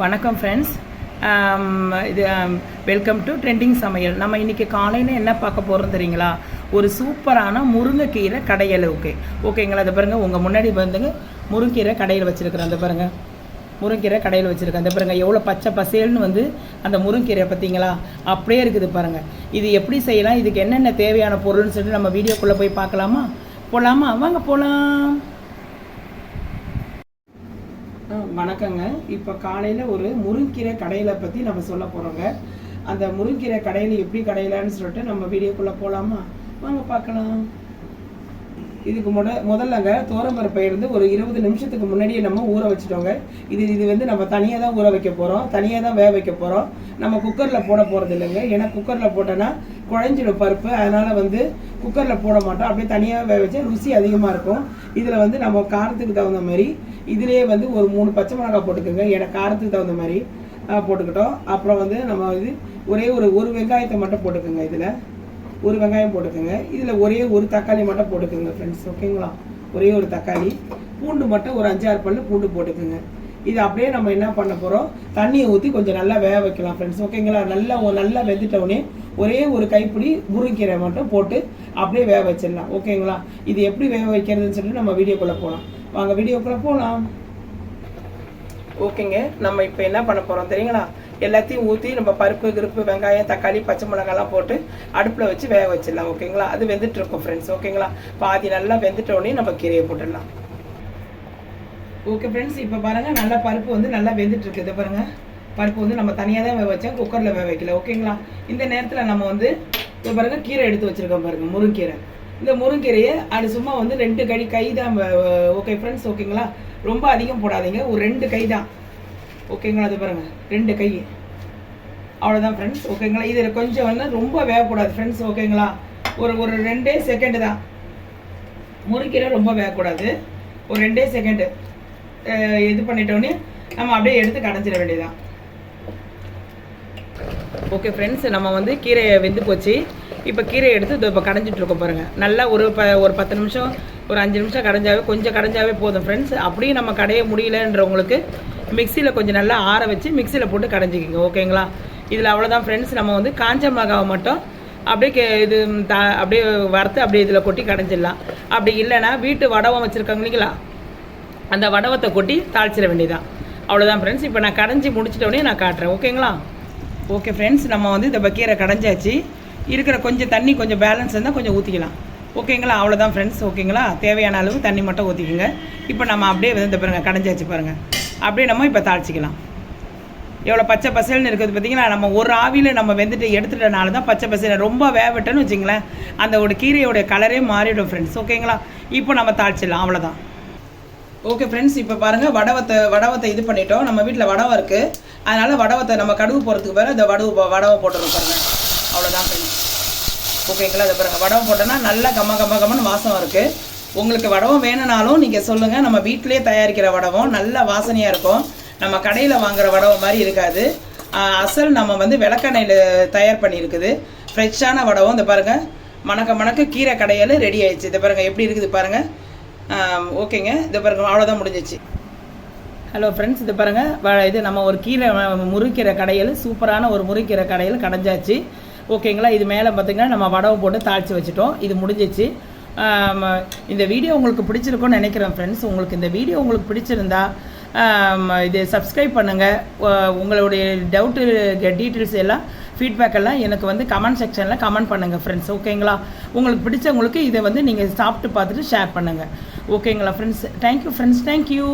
வணக்கம் ஃப்ரெண்ட்ஸ் இது welcome to trending சமையல். நம்ம இன்றைக்கி காலையில் என்ன பார்க்க போகிறோம் தெரியுங்களா? ஒரு சூப்பரான முருங்கைக்கீரை கடையளவுக்கு ஓகே ஓகேங்களா அதை பாருங்கள் உங்கள் முன்னாடி வந்துங்க முருங்கீரை கடையில் வச்சுருக்குறேன். அந்த பாருங்கள் முருங்கீரை கடையில் வச்சுருக்கேன். அந்த பாருங்கள் எவ்வளோ பச்சை பசேல்னு வந்து அந்த முருங்கீரை பார்த்தீங்களா? அப்படியே இருக்குது பாருங்கள் இது எப்படி செய்யலாம்? இதுக்கு என்னென்ன தேவையான பொருள்னு சொல்லிட்டு நம்ம வீடியோக்குள்ளே போய் பார்க்கலாமா? போகலாமா வாங்க போகலாம் வணக்கங்க. இப்போ காலையில் ஒரு முருங்கீரை கடையில பற்றி நம்ம சொல்ல போகிறோங்க அந்த முருங்கீரை கடையில் எப்படி கடையிலன்னு சொல்லிட்டு நம்ம வீடியோக்குள்ளே போகலாமா வாங்க பார்க்கலாம். இதுக்கு முத முதல்லங்க தோரம்பருப்பை இருந்து ஒரு இருபது நிமிஷத்துக்கு முன்னாடியே நம்ம ஊற வச்சுட்டோங்க. இது இது வந்து நம்ம தனியாக தான் ஊற வைக்க போகிறோம் தனியாக தான் வேக வைக்க போகிறோம் நம்ம குக்கரில் போட போகிறது இல்லைங்க. ஏன்னா குக்கரில் போட்டோன்னா குழஞ்சிடும் பருப்பு. அதனால் வந்து குக்கரில் போட மாட்டோம். அப்படியே தனியாக வேக வச்சா ருசி அதிகமாக இருக்கும். இதில் வந்து நம்ம காரத்துக்கு தகுந்த மாதிரி இதுலேயே வந்து ஒரு மூணு பச்சை மிளகாய் போட்டுக்கோங்க. ஏன்னா காரத்துக்கு தகுந்த மாதிரி போட்டுக்கிட்டோம். அப்புறம் வந்து நம்ம வந்து ஒரே ஒரு ஒரு வெங்காயத்தை மட்டும் போட்டுக்கோங்க இதில். ஒரு வெங்காயம் போட்டுக்கோங்க. இதில் ஒரே ஒரு தக்காளி மட்டும் போட்டுக்கோங்க ஃப்ரெண்ட்ஸ் ஓகேங்களா ஒரே ஒரு தக்காளி. பூண்டு மட்டும் ஒரு அஞ்சாறு பல்லு பூண்டு போட்டுக்கோங்க. இது அப்படியே நம்ம என்ன பண்ண போகிறோம் தண்ணியை ஊற்றி கொஞ்சம் நல்லா வேக வைக்கலாம் ஃப்ரெண்ட்ஸ் ஓகேங்களா நல்லா நல்லா வெந்துட்டவுடனே ஒரே ஒரு கைப்பிடி முருங்கீரை மட்டும் போட்டு அப்படியே வேக வச்சிடலாம். ஓகேங்களா இது எப்படி வேக வைக்கிறதுன்னு சொல்லிட்டு நம்ம வீடியோக்குள்ளே போகலாம் வாங்க வீடியோக்குள்ளே போகலாம் ஓகேங்க நம்ம இப்போ என்ன பண்ண போகிறோம் தெரியுங்களா? எல்லாத்தையும் ஊற்றி நம்ம பருப்பு கிருப்பு வெங்காயம் தக்காளி பச்சை மிளகாலாம் போட்டு அடுப்பில் வச்சு வேக வச்சிடலாம் ஓகேங்களா? அது வெந்துட்டு இருக்கும் ஃப்ரெண்ட்ஸ் ஓகேங்களா? பாதி நல்லா வெந்துட்டோடனே நம்ம கீரையை போட்டுடலாம். ஓகே ஃப்ரெண்ட்ஸ் இப்போ பாருங்கள் நல்லா பருப்பு வந்து நல்லா வெந்துட்டு இருக்குது இதை பாருங்க. பருப்பு வந்து நம்ம தனியாக தான் வேக வச்சோம் குக்கரில் வேக வைக்கல ஓகேங்களா? இந்த நேரத்தில் நம்ம வந்து இப்போ பாருங்க கீரை எடுத்து வச்சிருக்கோம் பாருங்க முருங்கீரை. இந்த முருங்கீரையை அது சும்மா வந்து ரெண்டு கை கை தான் ஓகே ஃப்ரெண்ட்ஸ் ஓகேங்களா? ரொம்ப அதிகம் போடாதீங்க ஒரு ரெண்டு கை தான். ஓகேங்களா அது பாருங்கள் ரெண்டு கை. அவ்வளோதான் ஃப்ரெண்ட்ஸ் ஓகேங்களா இதில் கொஞ்சம் வந்து ரொம்ப வேகக்கூடாது ஃப்ரெண்ட்ஸ் ஓகேங்களா ஒரு ஒரு ரெண்டே செகண்டு தான். முறுக்கீரை ரொம்ப வேகக்கூடாது. ஒரு ரெண்டே செகண்டு இது பண்ணிட்டோன்னே நம்ம அப்படியே எடுத்து கடைஞ்சிட வேண்டியதுதான். ஓகே ஃப்ரெண்ட்ஸ் நம்ம வந்து கீரையை வெந்து போச்சு. இப்போ கீரையை எடுத்து இதை இப்போ கடைஞ்சிட்டு இருக்கோம் பாருங்கள் நல்லா ஒரு ப ஒரு பத்து நிமிஷம் ஒரு அஞ்சு நிமிஷம் கடைஞ்சாவே கொஞ்சம் கடைஞ்சாவே போதும் ஃப்ரெண்ட்ஸ் அப்படியும் நம்ம கடைய முடியலன்றவங்களுக்கு மிக்சியில் கொஞ்சம் நல்லா ஆற வச்சு மிக்சியில் போட்டு கடைஞ்சிக்கிங்க ஓகேங்களா? இதில் அவ்வளோதான் ஃப்ரெண்ட்ஸ் நம்ம வந்து காஞ்ச மிளகாவை மட்டும் அப்படியே கே இது த அப்படியே வறுத்து அப்படியே இதில் கொட்டி கடைஞ்சிடலாம். அப்படி இல்லைன்னா வீட்டு வடவம் வச்சுருக்காங்க இல்லைங்களா? அந்த வடவத்தை கொட்டி தாளிச்சிட வேண்டியதான் அவ்வளோதான் ஃப்ரெண்ட்ஸ் இப்போ நான் கடைஞ்சி முடிச்சிட்டோடனே நான் காட்டுறேன் ஓகேங்களா? ஓகே ஃப்ரெண்ட்ஸ் நம்ம வந்து இந்த பக்கீரை கடைஞ்சாச்சு. இருக்கிற கொஞ்சம் தண்ணி கொஞ்சம் பேலன்ஸ் இருந்தால் கொஞ்சம் ஊற்றிக்கலாம் ஓகேங்களா? அவ்வளோதான் ஃப்ரெண்ட்ஸ் ஓகேங்களா? தேவையான அளவு தண்ணி மட்டும் ஊற்றிக்கோங்க இப்போ நம்ம அப்படியே வந்து இந்த பாருங்கள் கடைஞ்சாச்சு பாருங்கள் அப்படியே நம்ம இப்போ தாளிச்சிக்கலாம். எவ்வளோ பச்சை பசேல்னு இருக்குது பார்த்தீங்கன்னா நம்ம ஒரு ஆவியில் நம்ம வெந்துட்டு எடுத்துட்டனால தான் பச்சை பசேல் ரொம்ப வேவட்டன்னு வச்சிங்களேன். அந்த ஒரு கீரையோடைய கலரே மாறிடும் ஃப்ரெண்ட்ஸ் ஓகேங்களா இப்போ நம்ம தாளிச்சிடலாம். அவ்வளோதான் ஓகே ஃப்ரெண்ட்ஸ் இப்போ பாருங்கள் வடவத்தை வடவத்தை இது பண்ணிட்டோம். நம்ம வீட்டில் வடவம் இருக்குது அதனால் வடவத்தை நம்ம கடுகு போடுறதுக்கு பிறகு இந்த வடவு வடவை போட்டுருவோம் பாருங்கள் அவ்வளோதான் ஃப்ரெண்ட்ஸ் ஓகேங்களா அதை பாருங்கள் வடவை போட்டோன்னா நல்லா கம்ம கம்ம கம்மன்னு வாசம் இருக்குது உங்களுக்கு வடவம் வேணும்னாலும் நீங்கள் சொல்லுங்கள் நம்ம வீட்டிலே தயாரிக்கிற வடவம் நல்ல வாசனையாக இருக்கும். நம்ம கடையில் வாங்குகிற வடவம் மாதிரி இருக்காது. அசல் நம்ம வந்து விளக்கெண்ணெயில் தயார் பண்ணியிருக்குது. ஃப்ரெஷ்ஷான வடவம் இந்த பாருங்கள் மணக்க மணக்க கீரை கடையில் ரெடி ஆயிடுச்சு. இதை பாருங்கள் எப்படி இருக்குது பாருங்கள் ஓகேங்க. இதை பாருங்கள் அவ்வளோதான் முடிஞ்சிச்சு. ஹலோ ஃப்ரெண்ட்ஸ் இது பாருங்கள் வ- இது நம்ம ஒரு கீரை முறுக்கிற கடையில். சூப்பரான ஒரு முறுக்கிற கடையில் கடைஞ்சாச்சு. ஓகேங்களா? இது மேலே பார்த்தீங்கன்னா நம்ம வடவை போட்டு தாளித்து வச்சுட்டோம். இது முடிஞ்சிச்சு. இந்த வீடியோ உங்களுக்கு பிடிச்சிருக்கும்னு நினைக்கிறேன் ஃப்ரெண்ட்ஸ் உங்களுக்கு இந்த வீடியோ உங்களுக்கு பிடிச்சிருந்தா இது சப்ஸ்கிரைப் பண்ணுங்கள் உங்களுடைய டவுட்டு டீட்டெயில்ஸ் எல்லாம் ஃபீட்பேக் எல்லாம் எனக்கு வந்து கமெண்ட் செக்ஷனில் கமெண்ட் பண்ணுங்கள் ஃப்ரெண்ட்ஸ் ஓகேங்களா உங்களுக்கு பிடிச்சவங்களுக்கு இதை வந்து நீங்கள் சாப்பிட்டு பார்த்துட்டு ஷேர் பண்ணுங்கள் ஓகேங்களா ஃப்ரெண்ட்ஸ் தேங்க்யூ ஃப்ரெண்ட்ஸ் தேங்க்யூ